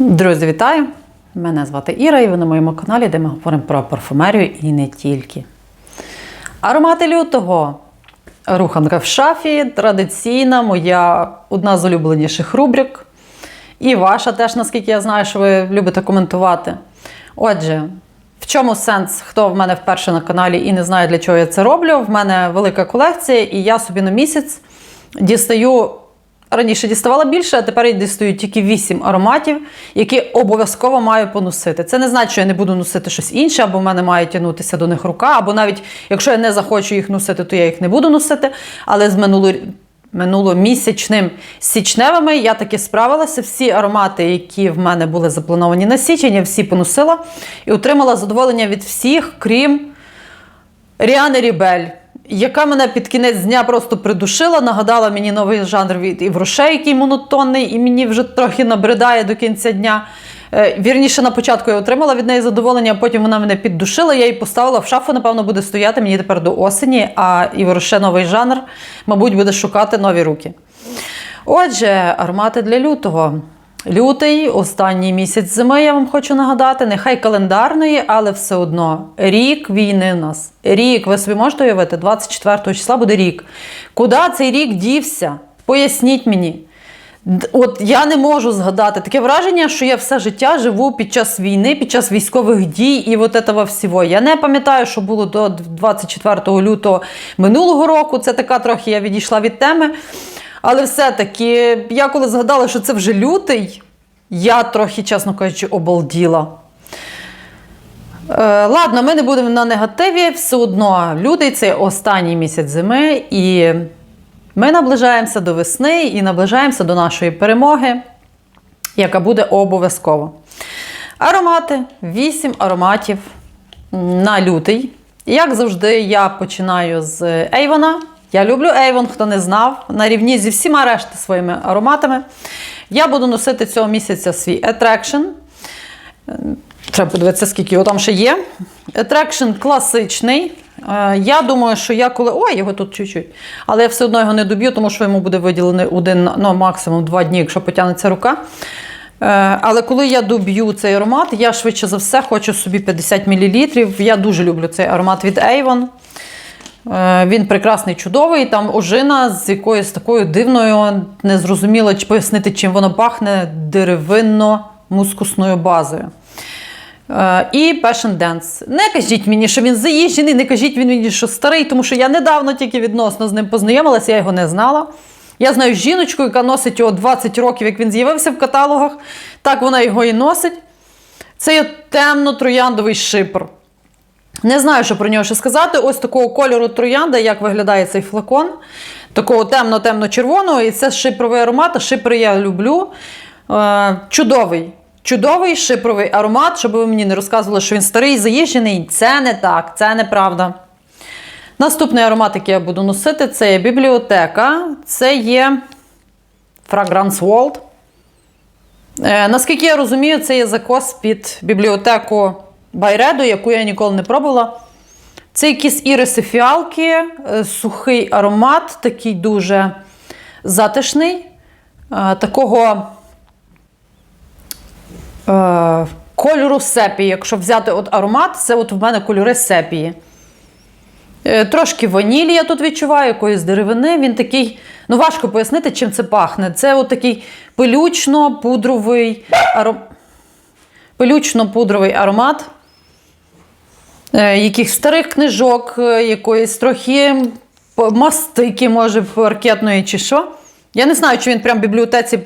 Друзі, вітаю! Мене звати Іра, і ви на моєму каналі, де ми говоримо про парфумерію і не тільки. Аромати лютого. Руханка в шафі традиційна, моя одна з улюбленіших рубрик. І ваша теж, наскільки я знаю, що ви любите коментувати. Отже, в чому сенс, хто в мене вперше на каналі і не знає, для чого я це роблю? В мене велика колекція, і я собі на місяць дістаю. Раніше діставала більше, а тепер я дістаю тільки 8 ароматів, які обов'язково маю поносити. Це не значить, що я не буду носити щось інше, або в мене має тягнутися до них рука, або навіть якщо я не захочу їх носити, то я їх не буду носити. Але з минуло, минуломісячним січневими я таки справилася. Всі аромати, які в мене були заплановані на січень, я всі поносила і отримала задоволення від всіх, крім Ріани Рібель, яка мене під кінець дня просто придушила, нагадала мені новий жанр від Івроше, який монотонний, і мені вже трохи набридає до кінця дня. Е, Вірніше, на початку я отримала від неї задоволення, а потім вона мене піддушила, я її поставила в шафу, напевно, буде стояти мені тепер до осені, а Івроше новий жанр, мабуть, буде шукати нові руки. Отже, аромати для лютого. Лютий, останній місяць зими, я вам хочу нагадати, нехай календарної, але все одно рік війни у нас. Рік, ви собі можете уявити, 24 числа буде рік. Куди цей рік дівся? Поясніть мені. От я не можу згадати таке враження, що я все життя живу під час війни, під час військових дій і от этого всього. Я не пам'ятаю, що було до 24 лютого минулого року. Це така трохи я відійшла від теми. Але все-таки, я коли згадала, що це вже лютий, я трохи, чесно кажучи, обалділа. Е, ладно, ми не будемо на негативі. Все одно лютий це останній місяць зими, і ми наближаємося до весни і наближаємося до нашої перемоги, яка буде обов'язково. Аромати, 8 ароматів на лютий. Як завжди, я починаю з Ейвона. Я люблю Ейвон, хто не знав, на рівні зі всіма решта своїми ароматами. Я буду носити цього місяця свій Attraction. Треба подивитися, скільки його там ще є. Attraction класичний. Е, Я думаю, що я коли. Ой, його тут чуть-чуть. Але я все одно його не доб'ю, тому що йому буде виділений один, ну, максимум два дні, якщо потягнеться рука. Е, Але коли я доб'ю цей аромат, я швидше за все хочу собі 50 мл. Я дуже люблю цей аромат від Avon. Е, Він прекрасний, чудовий. Там ожина з якоюсь такою дивною, незрозуміло чи пояснити, чим воно пахне деревинно-мускусною базою. Е, І Passion Dance. Не кажіть мені, що він заїжджений, не кажіть мені, що старий, тому що я недавно тільки відносно з ним познайомилася, я його не знала. Я знаю жіночку, яка носить його 20 років, як він з'явився в каталогах. Так вона його і носить. Це темно-трояндовий шипр. Не знаю, що про нього ще сказати. Ось такого кольору троянда, як виглядає цей флакон. Такого темно-темно-червоного. І це шипровий аромат. а Шипри я люблю. Е, чудовий. Чудовий шипровий аромат, щоб ви мені не розказували, що він старий, заїжджений. Це не так, це неправда. Наступний аромат, який я буду носити, це є бібліотека. Це є Fragrance World. Е, наскільки я розумію, це є закос під бібліотеку Байреду, яку я ніколи не пробувала. Це якісь іриси фіалки, е, сухий аромат, такий дуже затишний. е, Такого е, кольору сепії. Якщо взяти от аромат, це от в мене кольори сепії. Трошки ванілі я тут відчуваю, якоїсь деревини. Він такий, ну важко пояснити, чим це пахне. Це от такий пилючно-пудровий аром... пилючно-пудровий аромат. Е, Яких старих книжок, е, якоїсь трохи мастики, може, паркетної чи що. Я не знаю, чи він прям бібліотеці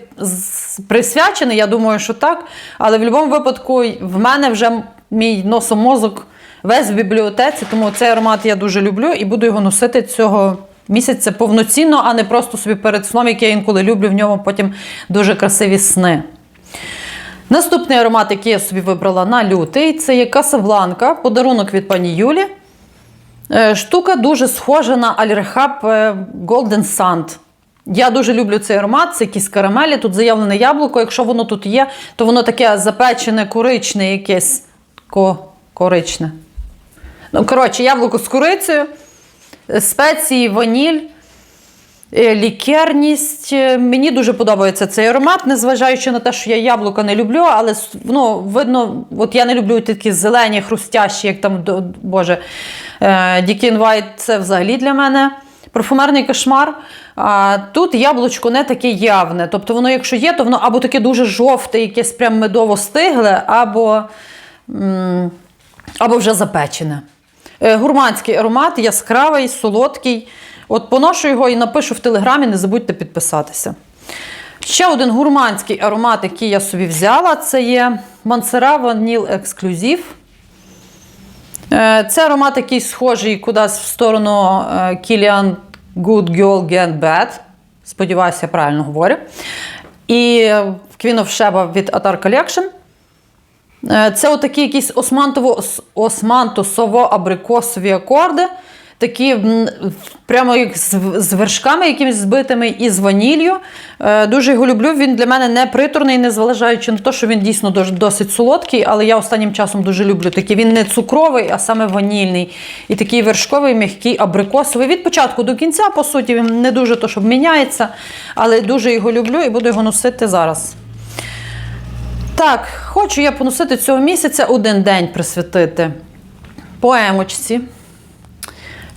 присвячений, я думаю, що так. Але в будь-якому випадку в мене вже мій носомозок весь в бібліотеці, тому цей аромат я дуже люблю і буду його носити цього місяця повноцінно, а не просто собі перед сном, як я інколи люблю в ньому потім дуже красиві сни. Наступний аромат, який я собі вибрала на лютий, це є Касабланка, подарунок від пані Юлі. Е, Штука дуже схожа на Альрехаб е, Golden Sand. Я дуже люблю цей аромат, це якісь карамелі. Тут заявлене яблуко. Якщо воно тут є, то воно таке запечене, коричне якесь. Ко... Коричне. Ну, коротше, яблуко з курицею, спеції, ваніль. Е, Лікерність. Е, Мені дуже подобається цей аромат, незважаючи на те, що я яблука не люблю, але ну, видно, от я не люблю такі зелені, хрустящі, як там, Боже, е, Дікін Вайт це взагалі для мене парфумерний кошмар. А тут яблучко не таке явне. Тобто воно, якщо є, то воно або таке дуже жовте, якесь прям медово стигле, або, або вже запечене. Е, Гурманський аромат, яскравий, солодкий. От поношу його і напишу в телеграмі, не забудьте підписатися. Ще один гурманський аромат, який я собі взяла, це є Мансера Ваніл Ексклюзив. Е, Це аромат, який схожий кудись в сторону Kilian Good Girl Get Bad. Сподіваюся, я правильно говорю. І Queen of Sheba від Atar Collection. Е, Це отакі якісь османтово- османтусово-абрикосові акорди. Такі прямо як з, вершками якимись збитими і з ваніллю. Е, Дуже його люблю. Він для мене не приторний, незважаючи на те, що він дійсно досить солодкий, але я останнім часом дуже люблю такий. Він не цукровий, а саме ванільний. І такий вершковий, м'який, абрикосовий. Від початку до кінця, по суті, він не дуже то, щоб міняється, але дуже його люблю і буду його носити зараз. Так, хочу я поносити цього місяця один день присвятити поемочці.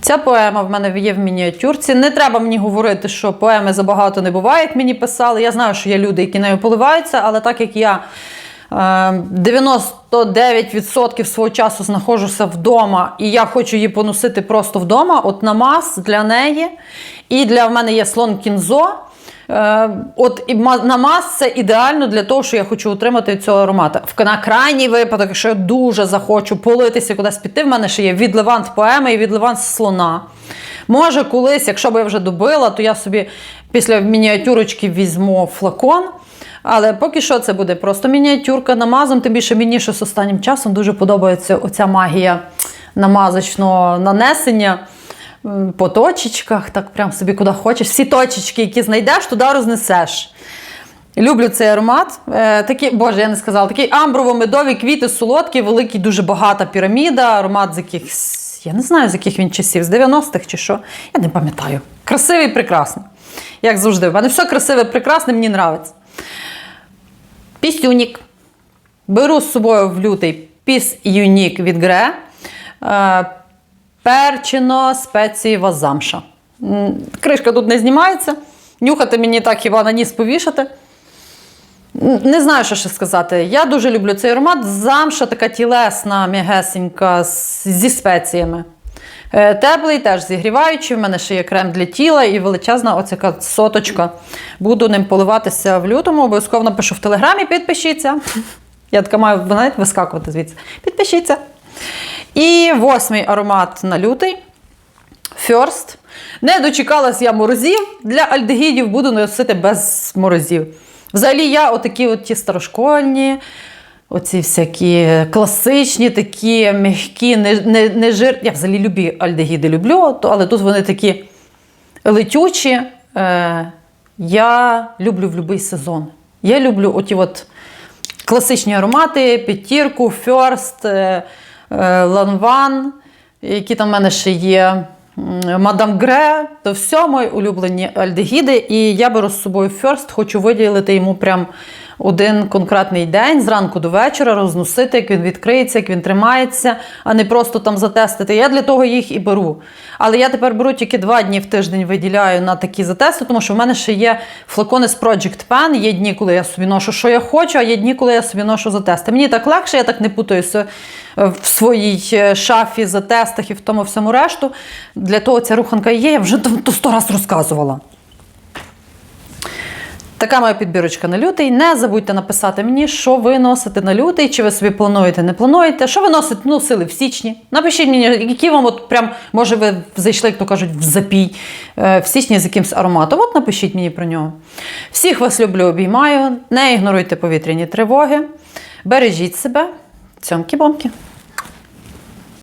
Ця поема в мене є в мініатюрці. Не треба мені говорити, що поеми забагато не буває, як мені писали. Я знаю, що є люди, які нею поливаються, але так як я е, 99% свого часу знаходжуся вдома, і я хочу її поносити просто вдома, от намаз для неї. І для в мене є слон кінзо. Е, От намаз це ідеально для того, що я хочу отримати цього аромата. На крайній випадок, якщо я дуже захочу политися кудись піти, в мене ще є від Левант поеми і від Левант слона. Може, колись, якщо б я вже добила, то я собі після мініатюрочки візьму флакон. Але поки що це буде просто мініатюрка намазом. Тим більше мені щось останнім часом дуже подобається оця магія намазочного нанесення. По точечках, так прям собі куди хочеш. Всі точечки, які знайдеш, туди рознесеш. Люблю цей аромат. Е, такі, боже, я не сказала, такий амброво-медові квіти, солодкі, великий, дуже багата піраміда, аромат з якихось, я не знаю, з яких він часів, з 90-х чи що. Я не пам'ятаю. Красивий, прекрасний. Як завжди. В мене все красиве, прекрасне, мені подобається. Пісюнік. Беру з собою в лютий піс юнік від Гре. Е, перчино спецієва замша. Кришка тут не знімається. Нюхати мені так хіба на ніс повішати. Не знаю, що ще сказати. Я дуже люблю цей аромат. Замша така тілесна, м'ягесенька, зі спеціями. Е, Теплий, теж зігріваючий. У мене ще є крем для тіла і величезна оцяка соточка. Буду ним поливатися в лютому. Обов'язково напишу в телеграмі, підпишіться. Я така маю знаєте, вискакувати звідси. Підпишіться. І восьмий аромат на лютий. First. Не дочекалась я морозів. Для альдегідів буду носити без морозів. Взагалі, я отакі от ті старошкольні, оці всякі класичні, такі м'які, не, не, не жир. Я взагалі люблю альдегіди люблю, але тут вони такі летючі. Е, я люблю в будь-який сезон. Я люблю оті от класичні аромати, п'ятірку, е, е, Ланван, які там в мене ще є. Мадам Гре, то все мої улюблені альдегіди. І я беру з собою First, хочу виділити йому прям один конкретний день зранку до вечора, розносити, як він відкриється, як він тримається, а не просто там затестити. Я для того їх і беру. Але я тепер беру тільки два дні в тиждень виділяю на такі затести, тому що в мене ще є флакони з Project Pen. Є дні, коли я собі ношу, що я хочу, а є дні, коли я собі ношу затести. Мені так легше, я так не путаюся е, в своїй е, шафі затестах і в тому всьому решту. Для того ця руханка є, я вже то сто раз розказувала. Така моя підбірочка на лютий. Не забудьте написати мені, що ви носите на лютий, чи ви собі плануєте, не плануєте. Що ви носите, носили в січні. Напишіть мені, які вам, от прям, може, ви зайшли, як то кажуть, в запій е, в січні з якимсь ароматом. От напишіть мені про нього. Всіх вас люблю, обіймаю. Не ігноруйте повітряні тривоги. Бережіть себе. Цьомкі-бомки.